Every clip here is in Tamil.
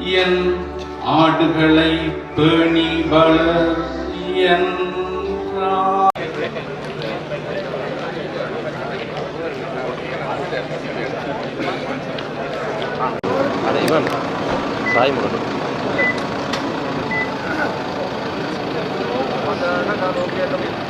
என் ஆடுகளை பேணி வளர் Sai ada Thank you.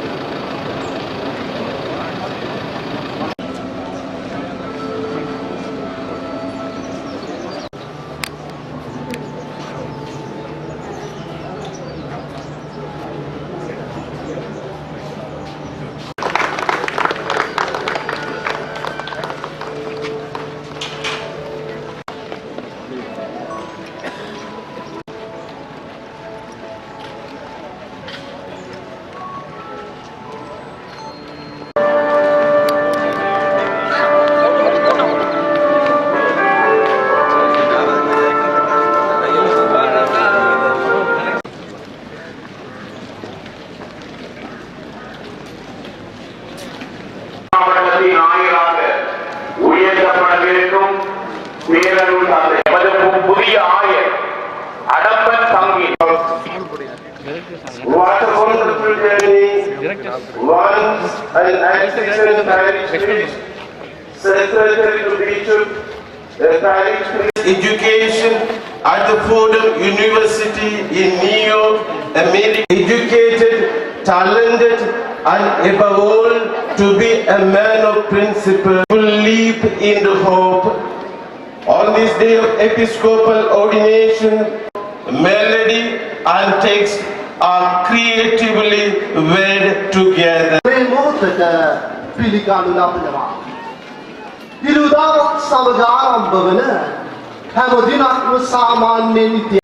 talented and above all to be a man of principle, to leap in the hope. On this day of Episcopal ordination, melody and text are creatively weaved together. ಇರುವುದಾರ ಸಮಗಾರಂಭವನ ಹಮದಿನ ಸಾಮಾನ್ಯ ನಿತ್ಯ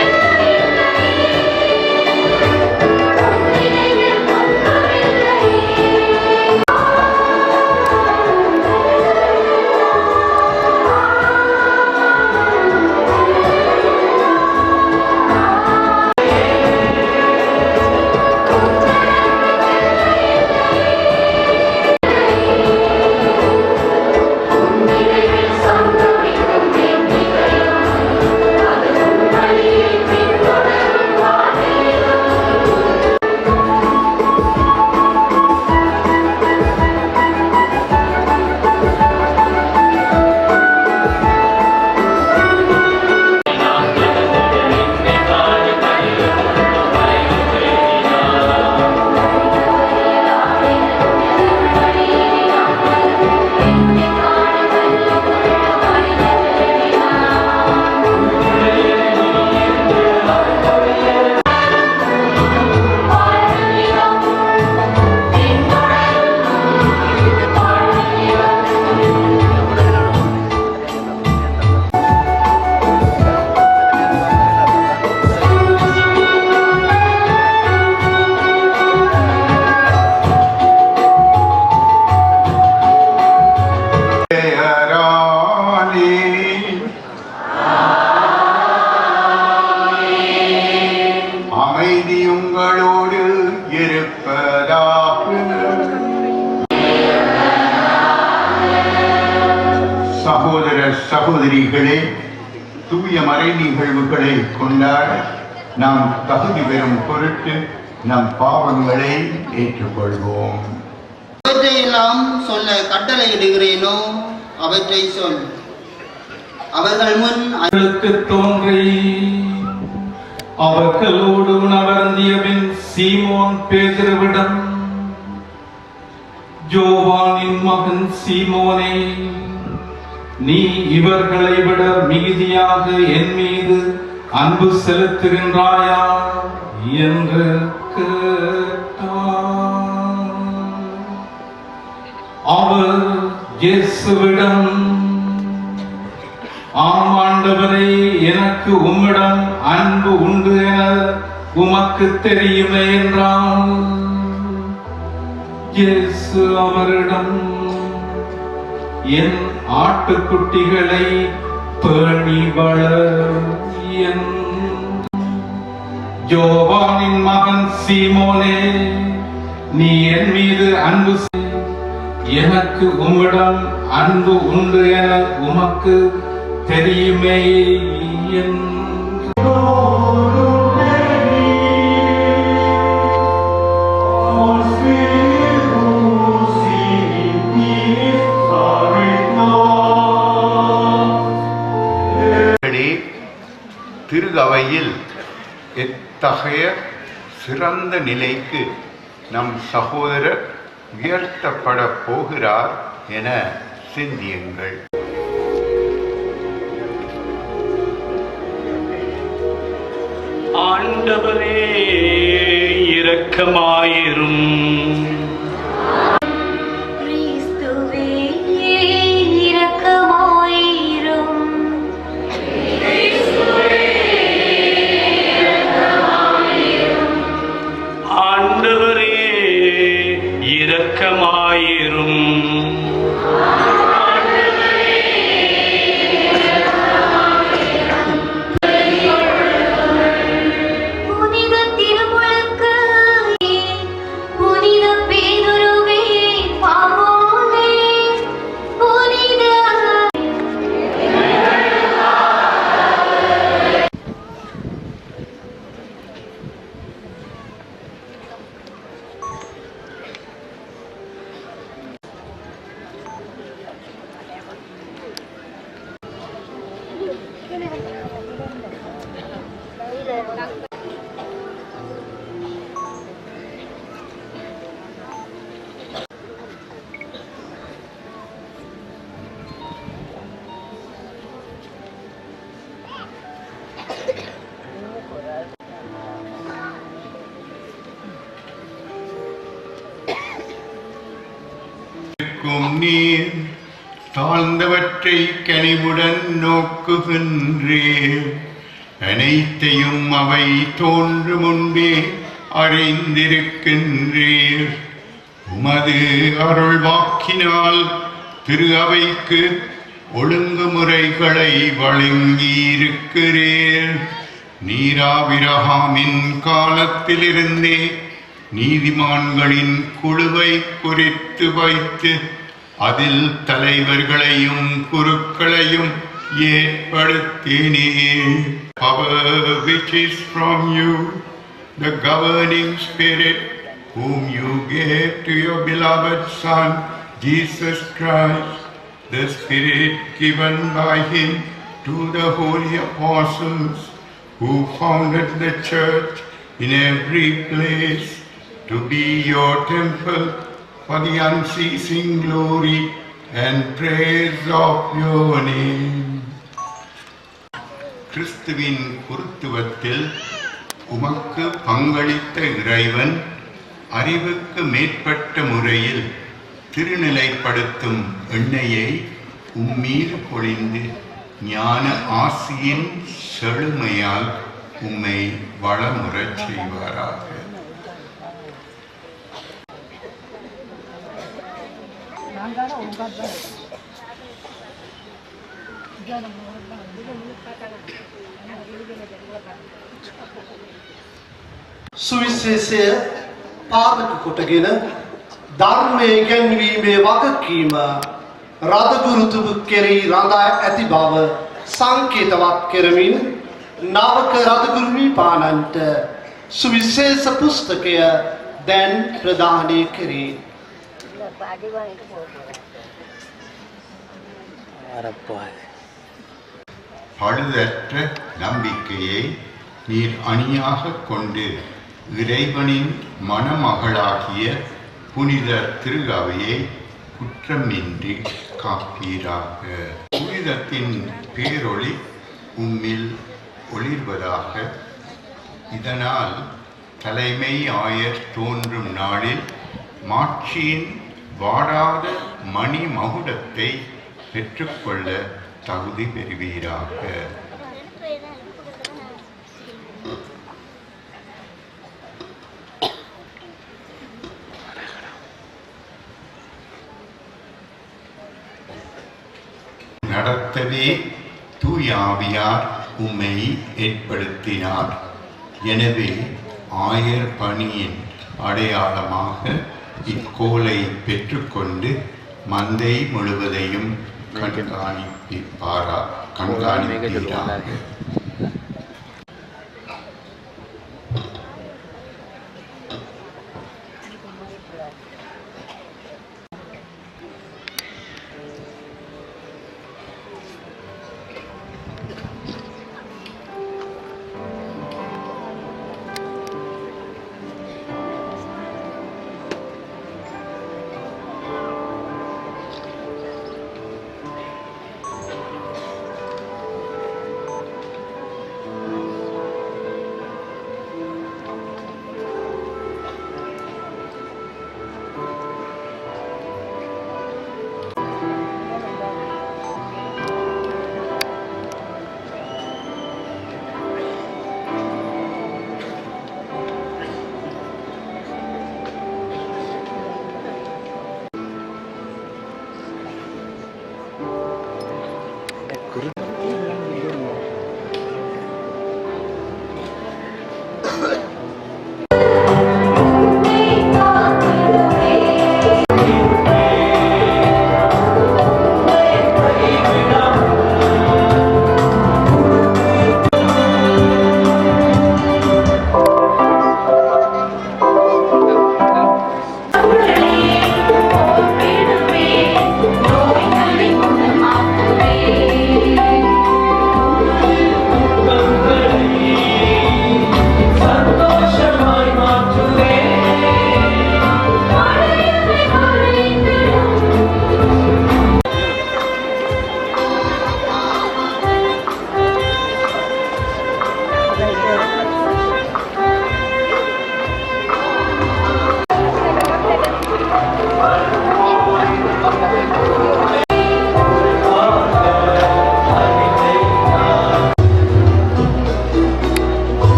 நம் பாவங்களை ஏற்றுக்கொள்வோம். அவற்றை எல்லாம் சொல்ல கட்டளையிடுகிறேனோ அவற்றை சொல். அவர்கள் முன் அவர்களுக்கு தோன்றி அவர்களோடு உணவருந்தியபின் சீமோன் பேதுருவிடம் ஜோவானின் மகன் சீமோனே நீ இவர்களை விட மிகுதியாக என் மீது அன்பு செலுத்துகின்றாயா? என்று கேட்டார் அவர் இயேசுவிடம் ஆம் எனக்கு உம்மிடம் அன்பு உண்டு என உமக்கு தெரியுமே என்றான். இயேசு அவரிடம் என் ஆட்டுக்குட்டிகளை பேணி வளர் என் யோவானின் மகன் சீமோனே நீ என் மீது அன்பு எனக்கு உம்மிடம் அன்பு உண்டு என உமக்கு தெரியுமே. என் திருகவையில் அத்தகைய சிறந்த நிலைக்கு நம் சகோதரர் உயர்த்தப்பட போகிறார் என சிந்தியுங்கள். ஆண்டவரே இரக்கமாயிரும். நிற்கும் நீர் தாழ்ந்தவற்றை கனிவுடன் நோக்குகின்றேன் அனைத்தையும் அவை தோன்று முன்பே அறிந்திருக்கின்றீர் உமது அருள் வாக்கினால் திரு அவைக்கு ஒழுங்குமுறைகளை வழங்கியிருக்கிறீர். நீராவிரகாமின் காலத்திலிருந்தே நீதிமான்களின் குழுவை குறித்து வைத்து அதில் தலைவர்களையும் குருக்களையும் ஏற்படுத்தினேன் power which is from you the governing spirit whom you gave to your beloved son Jesus Christ the spirit given by him to the holy apostles who founded the church in every place to be your temple for the unceasing glory and praise of your name. கிறிஸ்துவின் குருத்துவத்தில் உமக்கு பங்களித்த இறைவன் அறிவுக்கு மேற்பட்ட முறையில் திருநிலைப்படுத்தும் எண்ணெயை உம்மீது பொழிந்து ஞான ஆசியின் செழுமையால் உம்மை வளமுறச் செய்வாரா සුවිශේෂය පාදක කොටගෙන ධර්මය ඉගැන්වීමේ වගකීම රදගුරුතුබ කෙරෙහි රඳා ඇති බව සංකේතවත් කරමින් නවක රදගුරුවී පානන්ට සුවිශේෂ පුස්තකය දැන් ප්‍රධානය කරේ. பழுதற்ற நம்பிக்கையை நீர் அணியாக கொண்டு இறைவனின் மணமகளாகிய புனித திருகவையை குற்றமின்றி காப்பீராக. புனிதத்தின் பேரொளி உம்மில் ஒளிர்வதாக. இதனால் தலைமை ஆயர் தோன்றும் நாளில் மாட்சியின் வாடாத மணி மகுடத்தை பெற்றுக்கொள்ள தகுதி பெறுவீராக. நடத்தவே தூயாவியார் உம்மை ஏற்படுத்தினார். எனவே ஆயர் பணியின் அடையாளமாக இக்கோலை பெற்றுக்கொண்டு மந்தை முழுவதையும் கண்காணிப்பிப்பாரா கண்காணிப்பீராக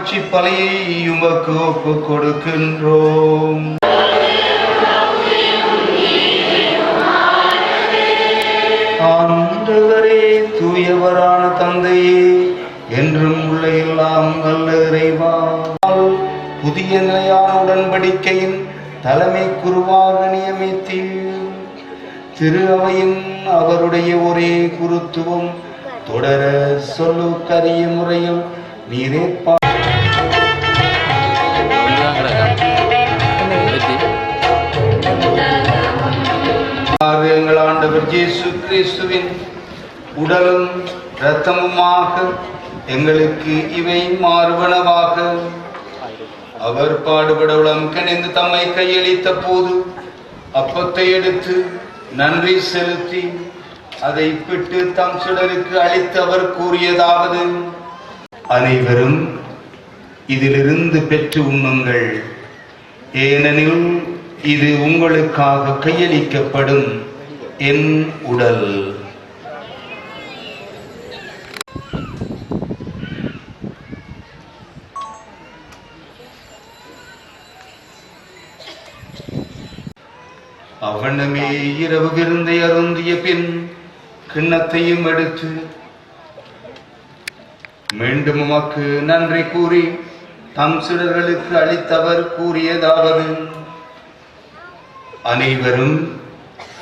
இப்புகழ்ச்சி பலையை உமக்கு ஒப்பு கொடுக்கின்றோம். ஆண்டவரே தூயவரான தந்தையே என்றும் உள்ள எல்லாம் நல்ல இறைவா. புதிய நிலையான உடன்படிக்கையின் தலைமை குருவாக நியமித்தீர். திரு அவையின் அவருடைய ஒரே குருத்துவம் தொடர சொல்லு கரிய முறையில் நீரே கிறிஸ்துவின் உடலும் இரத்தமுமாக எங்களுக்கு இவை மாறுவனவாக. அவர் பாடுபட உளம் கணிந்து தம்மை கையளித்த போது அப்பத்தை எடுத்து நன்றி செலுத்தி அதை பிட்டு தம் சிலருக்கு அளித்து அவர் கூறியதாவது அனைவரும் இதிலிருந்து பெற்று உண்ணுங்கள். ஏனெனில் இது உங்களுக்காக கையளிக்கப்படும் என் உடல். அவனமே இரவு விருந்தை அருந்திய பின் கிண்ணத்தையும் எடுத்து மீண்டும் உமக்கு நன்றி கூறி தம் சிலர்களுக்கு அளித்தவர் கூறியதாவது. அனைவரும்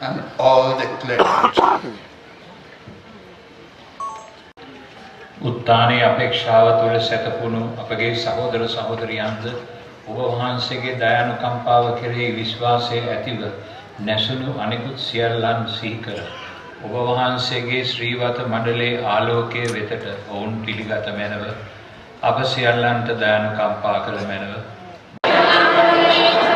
and all the clergy. උත්තානයේ අපේක්ෂාව තුළ සැතපුණු අපගේ සහෝදර සහෝදරියන්ද ඔබ වහන්සේගේ දයානුකම්පාව කෙරෙහි විශ්වාසය ඇතිව නැසුණු අනිකුත් සියල්ලන් සිහි කර ඔබ වහන්සේගේ ශ්‍රීවත මණ්ඩලයේ ආලෝකයේ වෙතට ඔවුන් පිළිගත මැනව අප සියල්ලන්ට දයානුකම්පා කළ මැනව Thank you.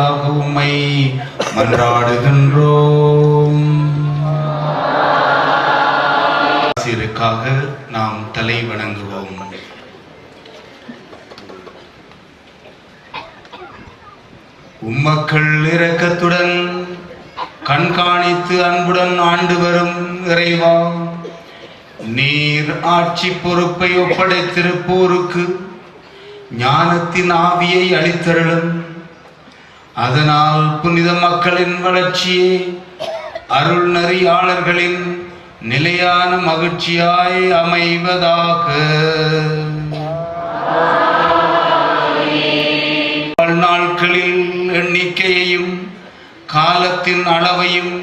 வழியாக உம்மை மன்றாடுகின்றோம். ஆசிரியருக்காக நாம் தலை வணங்குவோம். உம்மக்கள் இரக்கத்துடன் கண்காணித்து அன்புடன் ஆண்டு வரும் இறைவா நீர் ஆட்சி பொறுப்பை ஒப்படைத்திருப்போருக்கு ஞானத்தின் ஆவியை அளித்தருளும். அதனால் புனித மக்களின் வளர்ச்சியே அருள் நெறியாளர்களின் நிலையான மகிழ்ச்சியாய் அமைவதாக. வாழ்நாட்களில் எண்ணிக்கையையும் காலத்தின் அளவையும்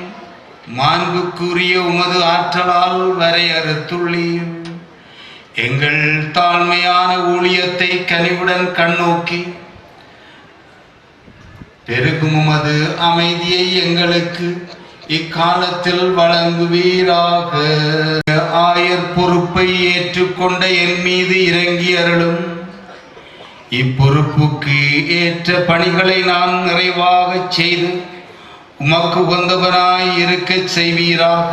மாண்புக்குரிய உமது ஆற்றலால் வரையறுத்துள்ளீர் எங்கள் தாழ்மையான ஊழியத்தை கனிவுடன் கண்ணோக்கி பெருகும் அது அமைதியை எங்களுக்கு இக்காலத்தில் வழங்குவீராக. ஆயர் பொறுப்பை ஏற்றுக்கொண்ட என் மீது இறங்கி அருளும். இப்பொறுப்புக்கு ஏற்ற பணிகளை நான் நிறைவாகச் செய்து உமக்கு உகந்தவனாய் இருக்கச் செய்வீராக.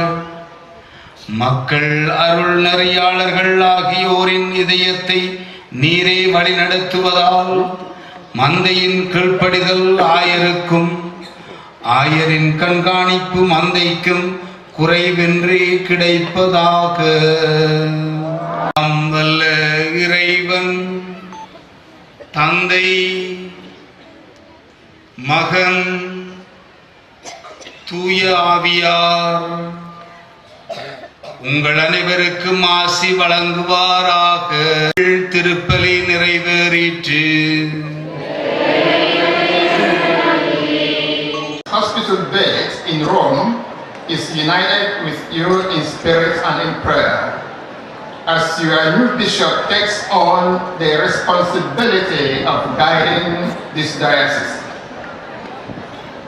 மக்கள் அருள் நெறியாளர்கள் ஆகியோரின் இதயத்தை நீரே வழிநடத்துவதால் மந்தையின் கீழ்ப்படிதல் ஆயருக்கும் ஆயரின் கண்காணிப்பு மந்தைக்கும் குறைவின்றி கிடைப்பதாக. வல்ல இறைவன் தந்தை மகன் தூய ஆவியார் உங்கள் அனைவருக்கும் ஆசி வழங்குவாராக. திருப்பலி நிறைவேறிற்று. Bed in Rome is united with you in spirit and in prayer. As your new bishop takes on the responsibility of guiding this diocese.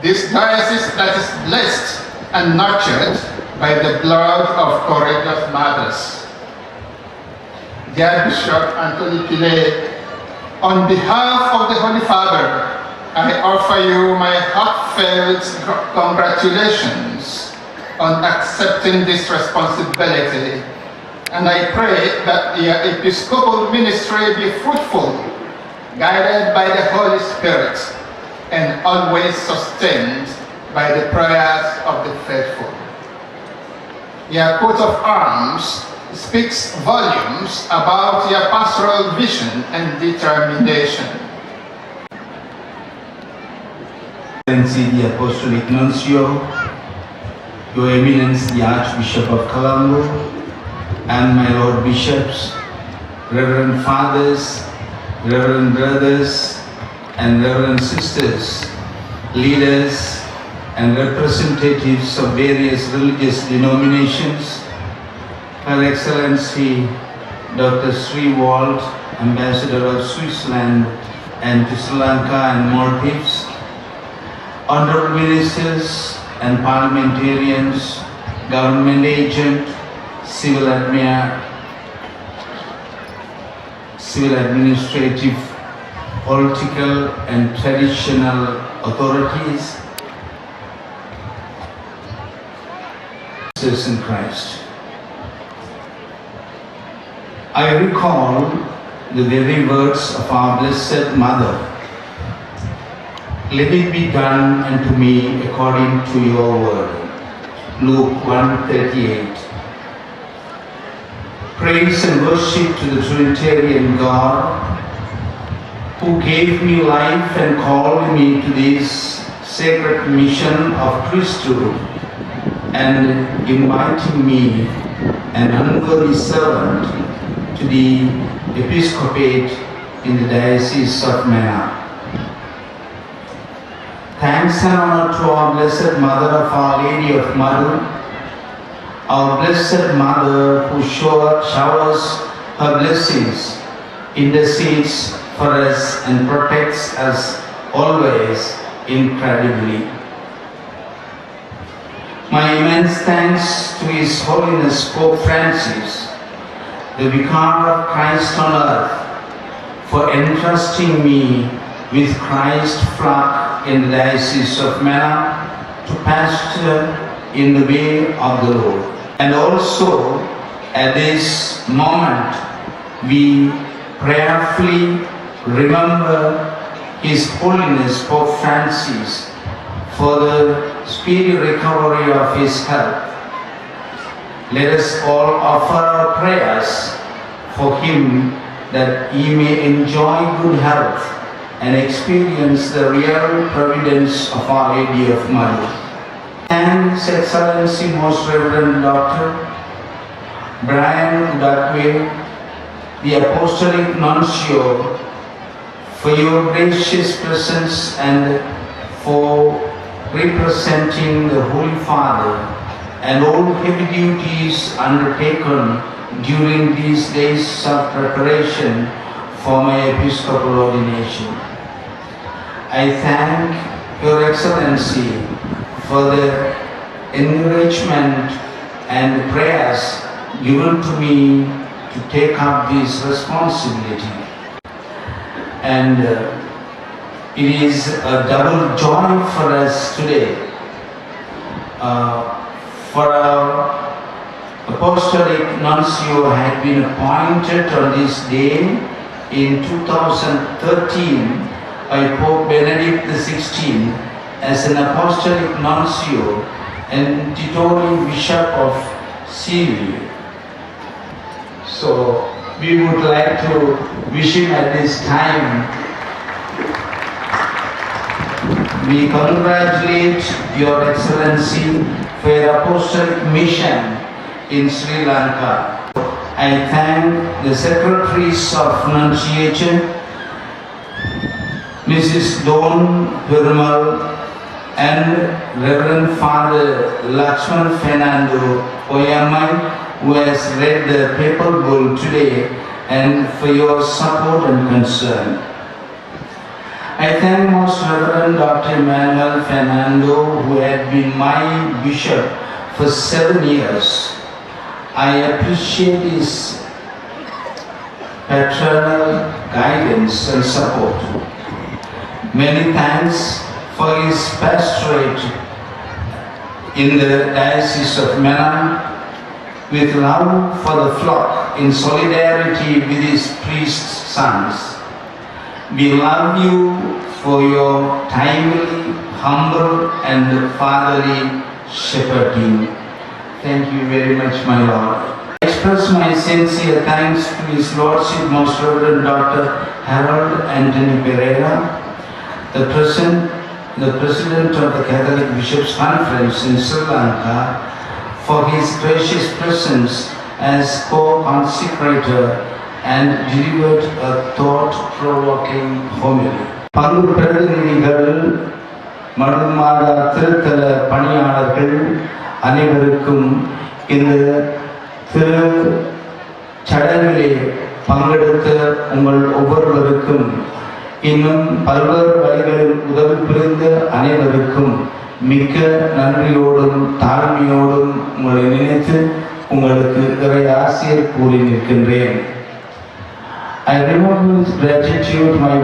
This diocese that is blessed and nurtured by the blood of courageous mothers. Dear Bishop Anthony Pile, on behalf of the Holy Father, I offer you my heartfelt congratulations on accepting this responsibility. And I pray that your episcopal ministry be fruitful, guided by the Holy Spirit, and always sustained by the prayers of the faithful. Your coat of arms speaks volumes about your pastoral vision and determination. Excellency the Apostolic Nuncio, Your Eminence the Archbishop of Colombo, and my Lord Bishops, Reverend Fathers, Reverend Brothers, and Reverend Sisters, leaders, and representatives of various religious denominations, Her Excellency Dr. Sri Walt, Ambassador of Switzerland and to Sri Lanka and Maldives, honorable ministers and parliamentarians, government agent, civil admin, civil administrative, political and traditional authorities, in Christ. I recall the very words of our Blessed Mother let it be done unto me according to your word. Luke 138. Praise and worship to the Trinitarian God who gave me life and called me to this sacred mission of priesthood and inviting me, an unworthy servant, to the episcopate in the Diocese of Mena. Thanks and honor to our Blessed Mother of Our Lady of Madhu, our Blessed Mother who shower- showers her blessings, intercedes for us and protects us always incredibly. My immense thanks to His Holiness Pope Francis, the Vicar of Christ on earth, for entrusting me with Christ's flock in the Diocese of Mena to pasture in the way of the Lord. And also At this moment, we prayerfully remember His Holiness Pope Francis for the speedy recovery of his health. Let us all offer our prayers for him that he may enjoy good health and experience the real providence of Our Lady of Mary. And His Excellency Most Reverend Dr. Brian Dudway, the Apostolic Nuncio, for your gracious presence and for representing the Holy Father and all heavy duties undertaken during these days of preparation for my episcopal ordination. I thank Your Excellency for the encouragement and prayers given to me to take up this responsibility. And uh, it is a double joy for us today. Uh, for our apostolic nuncio had been appointed on this day in 2013 by Pope Benedict XVI as an apostolic nuncio and titular bishop of Syria. So we would like to wish him at this time we congratulate Your Excellency for your apostolic mission in Sri Lanka. I thank the Secretaries of Nunciation, Mrs. Don Perumal and Reverend Father Lakshman Fernando Oyamai who has read the papal bull today and for your support and concern. I thank Most Reverend Dr. Manuel Fernando, who had been my bishop for seven years. I appreciate his paternal guidance and support. Many thanks for his pastorate in the Diocese of Menan with love for the flock in solidarity with his priest sons. We love you for your timely, humble, and fatherly shepherding. Thank you very much, my Lord. I express my sincere thanks to His Lordship, Most Reverend Dr. Harold Anthony Pereira, the President, the President of the Catholic Bishops' Conference in Sri Lanka, for his gracious presence as co-consecrator and delivered a thought-provoking homily. பங்கு பிரதிநிதிகள் மடுமாடா திருத்தல பணியாளர்கள் அனைவருக்கும் இந்த திரு சடங்கிலே பங்கெடுத்த உங்கள் ஒவ்வொருவருக்கும் இன்னும் பல்வேறு வழிகளில் உதவி புரிந்த அனைவருக்கும் மிக்க நன்றியோடும் தாழ்மையோடும் உங்களை நினைத்து உங்களுக்கு இறை ஆசிரியர் கூறி நிற்கின்றேன். I remember with gratitude my